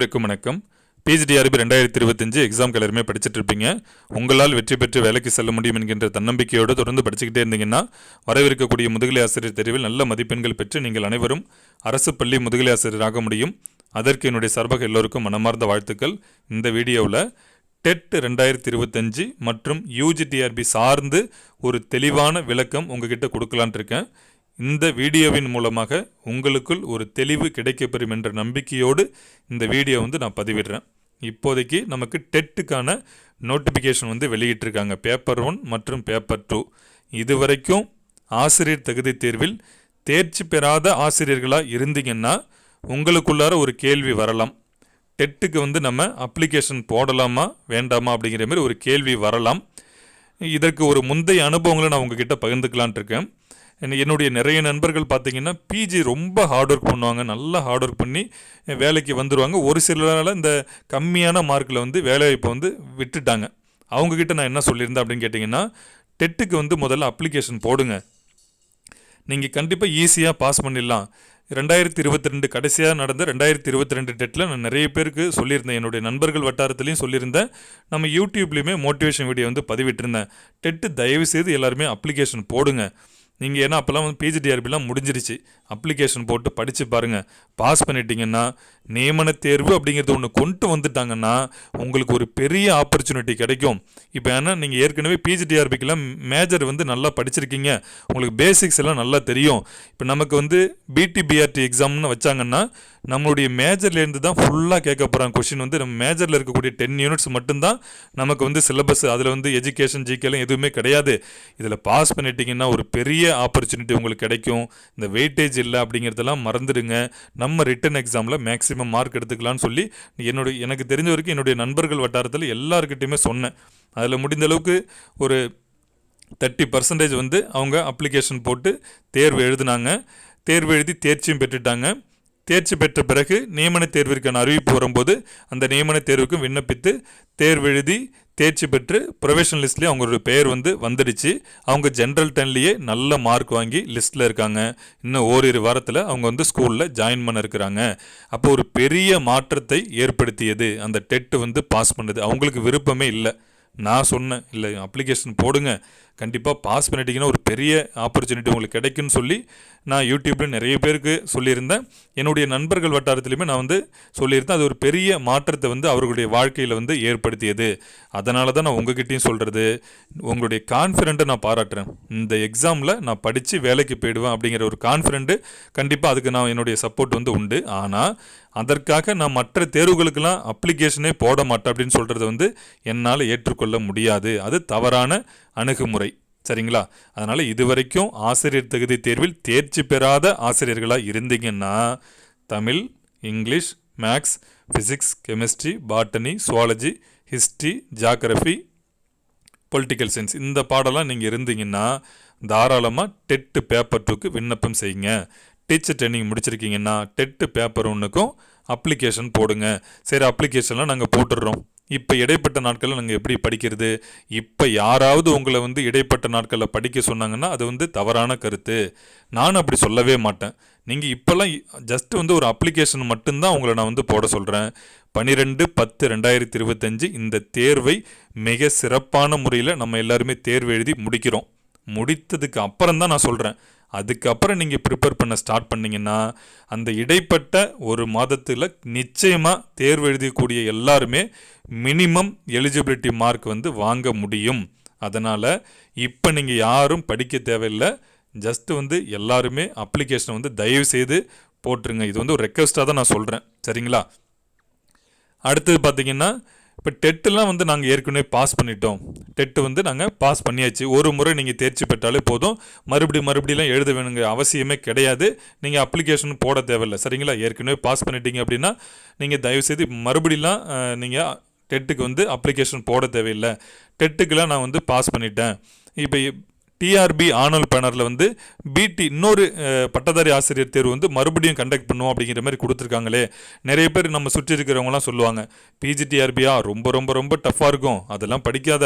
அனைவருக்கும் வணக்கம். பிஜிடிஆர்பி ரெண்டாயிரத்தி இருபத்தஞ்சு எக்ஸாம் எல்லாருமே படிச்சுட்டு இருப்பீங்க. உங்களால் வெற்றி பெற்று வேலைக்கு செல்ல முடியும் என்கின்ற தன்னம்பிக்கையோடு தொடர்ந்து படிச்சுக்கிட்டே இருந்தீங்கன்னா வரவிருக்கக்கூடிய முதுகலை ஆசிரியர் தெரிவில் நல்ல மதிப்பெண்கள் பெற்று நீங்கள் அனைவரும் அரசு பள்ளி முதுகலை ஆசிரியராக முடியும். அதற்கு என்னுடைய சார்பாக எல்லோருக்கும் மனமார்ந்த வாழ்த்துக்கள். இந்த வீடியோவில் டெட் ரெண்டாயிரத்தி இருபத்தஞ்சு மற்றும் யூஜிடிஆர்பி சார்ந்து ஒரு தெளிவான விளக்கம் உங்ககிட்ட கொடுக்கலான்ட்டு இருக்கேன். இந்த வீடியோவின் மூலமாக உங்களுக்குள் ஒரு தெளிவு கிடைக்கப்பெறும் என்ற நம்பிக்கையோடு இந்த வீடியோ வந்து நான் பதிவிடுறேன். இப்போதைக்கு நமக்கு டெட்டுக்கான நோட்டிஃபிகேஷன் வந்து வெளியிட்டிருக்காங்க. பேப்பர் ஒன் மற்றும் பேப்பர் டூ இதுவரைக்கும் ஆசிரியர் தகுதி தேர்வில் தேர்ச்சி பெறாத ஆசிரியர்களாக இருந்தீங்கன்னா உங்களுக்குள்ளார ஒரு கேள்வி வரலாம். டெட்டுக்கு வந்து நம்ம அப்ளிகேஷன் போடலாமா வேண்டாமா அப்படிங்கிற மாதிரி ஒரு கேள்வி வரலாம். இதற்கு ஒரு முந்தைய அனுபவங்களை நான் உங்ககிட்ட பகிர்ந்துக்கலான்ட்டு இருக்கேன். என்னுடைய நிறைய நண்பர்கள் பார்த்தீங்கன்னா பிஜி ரொம்ப ஹார்ட் ஒர்க் பண்ணுவாங்க. நல்லா ஹார்ட் ஒர்க் பண்ணி வேலைக்கு வந்துடுவாங்க ஒரு சிலரால் இந்த கம்மியான மார்க்கில் வந்து வேலைவாய்ப்பை வந்து விட்டுட்டாங்க. அவங்கக்கிட்ட நான் என்ன சொல்லியிருந்தேன் அப்படின்னு கேட்டிங்கன்னா டெட்டுக்கு வந்து முதல்ல அப்ளிகேஷன் போடுங்க. நீங்கள் கண்டிப்பாக ஈஸியாக பாஸ் பண்ணிடலாம். ரெண்டாயிரத்தி இருபத்தி ரெண்டு கடைசியாக நடந்த ரெண்டாயிரத்தி இருபத்தி ரெண்டு டெட்டில் நான் நிறைய பேருக்கு சொல்லியிருந்தேன். என்னுடைய நண்பர்கள் வட்டாரத்துலேயும் சொல்லியிருந்தேன். நம்ம யூடியூப்லேயுமே மோட்டிவேஷன் வீடியோ வந்து பதிவிட்டிருந்தேன். டெட்டு தயவு செய்து எல்லாருமே அப்ளிகேஷன் போடுங்க. நீங்கள் ஏன்னா அப்போல்லாம் வந்து பிஜிடிஆர்பிலாம் முடிஞ்சிருச்சு. அப்ளிகேஷன் போட்டு படித்து பாருங்கள் பாஸ் பண்ணிட்டீங்கன்னா நியமன தேர்வு அப்படிங்கிறது ஒன்று கொண்டு வந்துட்டாங்கன்னா உங்களுக்கு ஒரு பெரிய ஆப்பர்ச்சுனிட்டி கிடைக்கும். இப்போ ஏன்னா நீங்கள் ஏற்கனவே பிஜிடிஆர்பிக்கெல்லாம் மேஜர் வந்து நல்லா படிச்சிருக்கீங்க. உங்களுக்கு பேசிக்ஸ் எல்லாம் நல்லா தெரியும். இப்போ நமக்கு வந்து பிடிபிஆர்டி எக்ஸாம்னு வச்சாங்கன்னா நம்மளுடைய மேஜர்லேருந்து தான் ஃபுல்லாக கேட்க போகிறாங்க கொஷின் வந்து நம்ம மேஜரில் இருக்கக்கூடிய டென் யூனிட்ஸ் மட்டும்தான் நமக்கு வந்து சிலபஸ் அதில் வந்து எஜுகேஷன் ஜிகேலாம் எதுவுமே கிடையாது. இதில் பாஸ் பண்ணிட்டீங்கன்னா ஒரு பெரிய ஆப்பர்ச்சுனிட்டி உங்களுக்கு கிடைக்கும். இந்த வெயிட்டேஜ் இல்லை அப்படிங்கிறதெல்லாம் மறந்துடுங்க. நம்ம ரிட்டன் எக்ஸாமில் மேக்ஸிமம் மார்க் எடுத்துக்கலாம்னு சொல்லி என்னுடைய எனக்கு தெரிஞ்ச வரைக்கும் என்னுடைய நண்பர்கள் வட்டாரத்தில் எல்லாருக்கிட்டையுமே சொன்னேன். அதில் முடிந்த அளவுக்கு ஒரு தேர்ட்டி பர்சன்டேஜ் வந்து அவங்க அப்ளிகேஷன் போட்டு தேர்வு எழுதினாங்க. தேர்வு எழுதி தேர்ச்சியும் பெற்றுட்டாங்க. தேர்ச்சி பெற்ற பிறகு நியமன தேர்விற்கான அறிவிப்பு வரும்போது அந்த நியமன தேர்வுக்கும் விண்ணப்பித்து தேர்வு எழுதி தேர்ச்சி பெற்று ப்ரொஃபஷனல் லிஸ்ட்லேயே அவங்களோட பெயர் வந்து வந்துடுச்சு. அவங்க ஜென்ரல் டென்லேயே நல்ல மார்க் வாங்கி லிஸ்ட்டில் இருக்காங்க. இன்னும் ஓரிரு வாரத்தில் அவங்க வந்து ஸ்கூலில் ஜாயின் பண்ண இருக்கிறாங்க. அப்போ ஒரு பெரிய மாற்றத்தை ஏற்படுத்தியது. அந்த டெட்டு வந்து பாஸ் பண்ணுது. அவங்களுக்கு விருப்பமே இல்லை. நான் சொன்னேன் இல்லை அப்ளிகேஷன் போடுங்க. கண்டிப்பாக பாஸ் பண்ணிட்டீங்கன்னா ஒரு பெரிய ஆப்பர்ச்சுனிட்டி உங்களுக்கு கிடைக்குன்னு சொல்லி நான் யூடியூப்பில் நிறைய பேருக்கு சொல்லியிருந்தேன். என்னுடைய நண்பர்கள் வட்டாரத்துலையுமே நான் வந்து சொல்லியிருந்தேன். அது ஒரு பெரிய மாற்றத்தை வந்து அவர்களுடைய வாழ்க்கையில் வந்து ஏற்படுத்தியது. அதனால தான் நான் உங்ககிட்டையும் சொல்கிறது உங்களுடைய கான்ஃபிடென்ட்டை நான் பாராட்டுறேன். இந்த எக்ஸாமில் நான் படித்து வேலைக்கு போயிடுவேன் அப்படிங்கிற ஒரு கான்ஃபிடென்ட்டு கண்டிப்பாக அதுக்கு நான் என்னுடைய சப்போர்ட் வந்து உண்டு. ஆனால் அதற்காக நான் மற்ற தேர்வுகளுக்கெல்லாம் அப்ளிகேஷனே போட மாட்டேன் அப்படின்னு சொல்கிறது வந்து என்னால் ஏற்றுக்கொள்ள முடியாது. அது தவறான அணுகுமுறை. சரிங்களா? அதனால் இதுவரைக்கும் ஆசிரியர் தகுதி தேர்வில் தேர்ச்சி பெறாத ஆசிரியர்களாக இருந்தீங்கன்னா Tamil English maths physics chemistry botany zoology history geography political science இந்த பாடலாம் நீங்கள் இருந்தீங்கன்னா தாராளமாக டெட்டு பேப்பர் டூக்கு விண்ணப்பம் செய்யுங்க. டீச்சர் ட்ரைனிங் முடிச்சிருக்கீங்கன்னா டெட்டு பேப்பர் ஒன்றுக்கும் அப்ளிகேஷன் போடுங்க. சரி அப்ளிகேஷன்லாம் நாங்கள் போட்டுடுறோம். இப்போ இடைப்பட்ட நாட்களில் நாங்கள் எப்படி படிக்கிறது? இப்போ யாராவது உங்களை வந்து இடைப்பட்ட நாட்களில் படிக்க சொன்னாங்கன்னா அது வந்து தவறான கருத்து. நான் அப்படி சொல்லவே மாட்டேன். நீங்கள் இப்போல்லாம் ஜஸ்ட் வந்து ஒரு அப்ளிகேஷன் மட்டும்தான் உங்களை நான் வந்து போட சொல்கிறேன் பன்னிரெண்டு பத்து ரெண்டாயிரத்தி இருபத்தஞ்சு இந்த தேர்வை மிக சிறப்பான முறையில் நம்ம எல்லாருமே தேர்வு எழுதி முடிக்கிறோம். முடித்ததுக்கு அப்புறம் தான் நான் சொல்கிறேன் அதுக்கப்புறம் நீங்கள் ப்ரிப்பேர் பண்ண ஸ்டார்ட் பண்ணிங்கன்னா அந்த இடைப்பட்ட ஒரு மாதத்தில் நிச்சயமாக தேர்வு எழுதக்கூடிய எல்லாருமே மினிமம் எலிஜிபிலிட்டி மார்க் வந்து வாங்க முடியும். அதனால் இப்போ நீங்கள் யாரும் படிக்க தேவையில்லை. ஜஸ்ட்டு வந்து எல்லாருமே அப்ளிகேஷனை வந்து தயவு செய்து போட்டுருங்க. இது வந்து ஒரு ரெக்வஸ்ட்டாக தான் நான் சொல்கிறேன் சரிங்களா? அடுத்தது பார்த்திங்கன்னா இப்போ டெட்டெல்லாம் வந்து நாங்கள் ஏற்கனவே பாஸ் பண்ணிட்டோம். டெட்டு வந்து நாங்கள் பாஸ் பண்ணியாச்சு. ஒரு முறை நீங்கள் தேர்ச்சி பெற்றாலே போதும். மறுபடியும் மறுபடியெல்லாம் எழுத வேணுங்க அவசியமே கிடையாது. நீங்கள் அப்ளிகேஷன் போட தேவையில்லை. சரிங்களா? ஏற்கனவே பாஸ் பண்ணிட்டீங்க அப்படின்னா நீங்கள் தயவுசெய்து மறுபடியெல்லாம் நீங்கள் டெட்டுக்கு வந்து அப்ளிகேஷன் போட தேவையில்லை. டெட்டுக்கெலாம் நான் வந்து பாஸ் பண்ணிட்டேன். இப்போ டிஆர்பி ஆனல் பேனரில் வந்து பிடி இன்னொரு பட்டதாரி ஆசிரியர் தேர்வு வந்து மறுபடியும் கண்டக்ட் பண்ணுவோம் அப்படிங்கிற மாதிரி கொடுத்துருக்காங்களே. நிறைய பேர் நம்ம சுற்றி இருக்கிறவங்களாம் சொல்லுவாங்க பிஜிடிஆர்பியா ரொம்ப ரொம்ப ரொம்ப டஃப்பாக இருக்கும் அதெல்லாம் படிக்காத.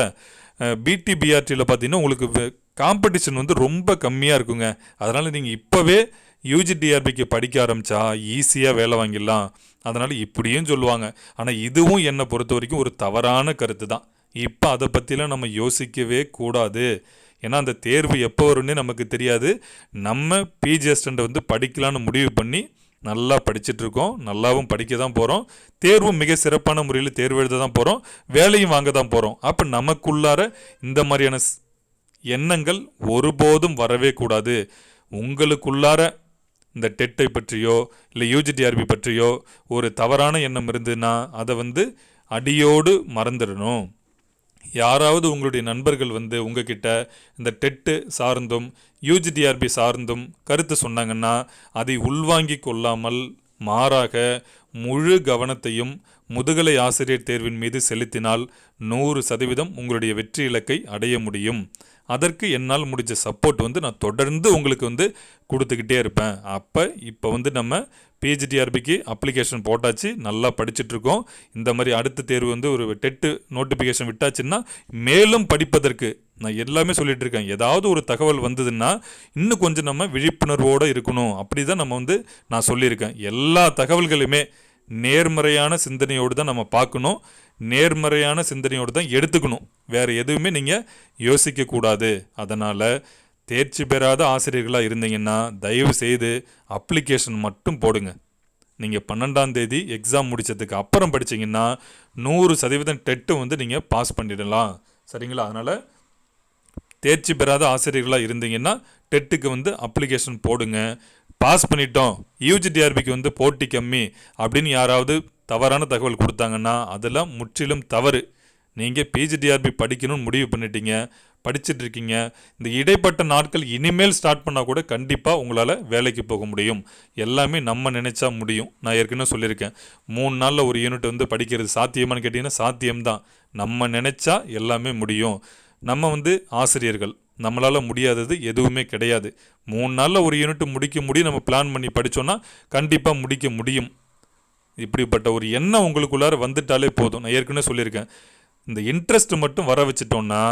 பிடி பிஆர்டியில் பார்த்தீங்கன்னா உங்களுக்கு காம்படிஷன் வந்து ரொம்ப கம்மியாக இருக்குங்க. அதனால் நீங்கள் இப்போவே யூஜிடிஆர்பிக்கு படிக்க ஆரம்பித்தா ஈஸியாக வேலை வாங்கிடலாம். அதனால் இப்படியும் சொல்லுவாங்க. ஆனால் இதுவும் என்னை பொறுத்த வரைக்கும் ஒரு தவறான கருத்து தான். இப்போ அதை பற்றிலாம் நம்ம யோசிக்கவே கூடாது. ஏன்னா அந்த தேர்வு எப்போ வரும்னே நமக்கு தெரியாது. நம்ம பிஜி அசிஸ்டண்ட்டை வந்து படிக்கலான்னு முடிவு பண்ணி நல்லா படிச்சுட்ருக்கோம் நல்லாவும் படிக்க தான் போகிறோம் தேர்வும் மிக சிறப்பான முறையில் தேர்வு எழுத தான் போகிறோம் வேலையும் வாங்க தான் போகிறோம் அப்போ நமக்குள்ளார இந்த மாதிரியான ஸ்- எண்ணங்கள் ஒருபோதும் வரவே கூடாது. உங்களுக்குள்ளார இந்த டெட்டை பற்றியோ இல்லை யூஜிடிஆர்பி பற்றியோ ஒரு தவறான எண்ணம் இருந்ததுன்னா அதை வந்து அடியோடு மறந்துடணும். யாராவது உங்களுடைய நண்பர்கள் வந்து உங்ககிட்ட இந்த டெட்டு சார்ந்தும் யூஜிடிஆர்பி சார்ந்தும் கருத்து சொன்னாங்கன்னா அதை உள்வாங்கி கொள்ளாமல் மாறாக முழு கவனத்தையும் முதுகலை ஆசிரியர் தேர்வின் மீது செலுத்தினால் நூறு சதவீதம் உங்களுடைய வெற்றி இலக்கை அடைய முடியும். அதற்கு என்னால் முடிஞ்ச சப்போர்ட் வந்து நான் தொடர்ந்து உங்களுக்கு வந்து கொடுத்துக்கிட்டே இருப்பேன். அப்போ இப்போ வந்து நம்ம பிஹெச்டிஆர்பிக்கு அப்ளிகேஷன் போட்டாச்சு நல்லா படிச்சுட்ருக்கோம். இந்த மாதிரி அடுத்த தேர்வு வந்து ஒரு டெட்டு நோட்டிஃபிகேஷன் விட்டாச்சுன்னா மேலும் படிப்பதற்கு நான் எல்லாமே சொல்லிட்டு இருக்கேன் ஏதாவது ஒரு தகவல் வந்ததுன்னா இன்னும் கொஞ்சம் நம்ம விழிப்புணர்வோடு இருக்கணும். அப்படி தான் நம்ம வந்து நான் சொல்லியிருக்கேன். எல்லா தகவல்களுமே நேர்மறையான சிந்தனையோடு தான் நம்ம பார்க்கணும். நேர்மறையான சிந்தனையோடு தான் எடுத்துக்கணும். வேறு எதுவுமே நீங்கள் யோசிக்கக்கூடாது அதனால் தேர்ச்சி பெறாத ஆசிரியர்களாக இருந்தீங்கன்னா தயவு செய்து அப்ளிகேஷன் மட்டும் போடுங்க. நீங்கள் பன்னெண்டாம் தேதி எக்ஸாம் முடித்ததுக்கு அப்புறம் படித்தீங்கன்னா நூறு சதவீதம் டெட்டு வந்து நீங்கள் பாஸ் பண்ணிடலாம். சரிங்களா? அதனால் தேர்ச்சி பெறாத ஆசிரியர்களாக இருந்தீங்கன்னா டெட்டுக்கு வந்து அப்ளிகேஷன் போடுங்க. பாஸ் பண்ணிட்டோம். யூஜிடிஆர்பிக்கு வந்து போட்டி கம்மி. அப்படின்னு யாராவது தவறான தகவல் கொடுத்தாங்கன்னா அதெல்லாம் முற்றிலும் தவறு. நீங்கள் பிஜிடிஆர்பி படிக்கணும்னு முடிவு பண்ணிட்டீங்க. படிச்சுட்டு இருக்கீங்க. இந்த இடைப்பட்ட நாட்கள் இனிமேல் ஸ்டார்ட் பண்ணால் கூட கண்டிப்பாக உங்களால் வேலைக்கு போக முடியும். எல்லாமே நம்ம நினைச்சா முடியும். நான் ஏற்கனவே சொல்லியிருக்கேன். மூணு நாளில் ஒரு யூனிட் வந்து படிக்கிறது சாத்தியமான்னு கேட்டிங்கன்னா சாத்தியம்தான். நம்ம நினைச்சா எல்லாமே முடியும். நம்ம வந்து ஆசிரியர்கள். நம்மளால் முடியாதது எதுவுமே கிடையாது. மூணு நாளில் ஒரு யூனிட் முடிக்க முடியும் நம்ம பிளான் பண்ணி படித்தோன்னா கண்டிப்பாக முடிக்க முடியும். இப்படிப்பட்ட ஒரு எண்ணம் உங்களுக்குள்ளார வந்துட்டாலே போதும். நான் ஏற்கனவே சொல்லியிருக்கேன். இந்த இன்ட்ரெஸ்ட் மட்டும் வர வச்சிட்டோன்னா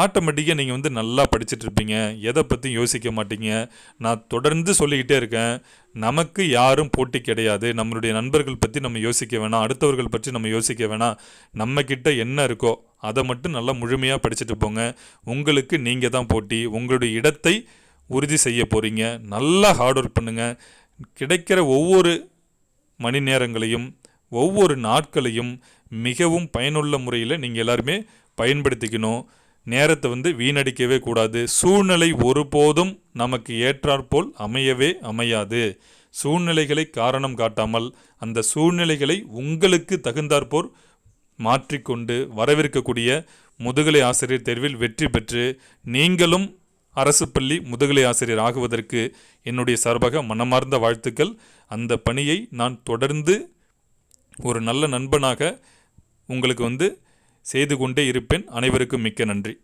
ஆட்டோமேட்டிக்காக நீங்கள் வந்து நல்லா படிச்சுட்டு இருப்பீங்க. எதை பற்றியும் யோசிக்க மாட்டீங்க. நான் தொடர்ந்து சொல்லிக்கிட்டே இருக்கேன். நமக்கு யாரும் போட்டி கிடையாது. நம்மளுடைய நண்பர்கள் பற்றி நம்ம யோசிக்க வேணாம். அடுத்தவர்கள் பற்றி நம்ம யோசிக்க வேணாம். நம்மக்கிட்ட என்ன இருக்கோ அதை மட்டும் நல்லா முழுமையாக படிச்சுட்டு போங்க. உங்களுக்கு நீங்கள் தான் போட்டி. உங்களுடைய இடத்தை உறுதி செய்ய போகிறீங்க நல்லா ஹார்ட் ஒர்க் பண்ணுங்கள் கிடைக்கிற ஒவ்வொரு மணி நேரங்களையும் ஒவ்வொரு நாட்களையும் மிகவும் பயனுள்ள முறையில் நீங்கள் எல்லாருமே பயன்படுத்திக்கணும். நேரத்தை வந்து வீணடிக்கவே கூடாது. சூழ்நிலை ஒருபோதும் நமக்கு ஏற்றாற்போல் அமையவே அமையாது. சூழ்நிலைகளை காரணம் காட்டாமல் அந்த சூழ்நிலைகளை உங்களுக்கு தகுந்தாற்போர் மாற்றிக்கொண்டு வரவிருக்கக்கூடிய முதுகலை ஆசிரியர் தேர்வில் வெற்றி பெற்று நீங்களும் அரசு பள்ளி முதுகலை ஆசிரியர் ஆகுவதற்கு என்னுடைய சார்பாக மனமார்ந்த வாழ்த்துக்கள். அந்த பணியை நான் தொடர்ந்து ஒரு நல்ல நண்பனாக உங்களுக்கு வந்து செய்து கொண்டே இருப்பேன். அனைவருக்கும் மிக்க நன்றி.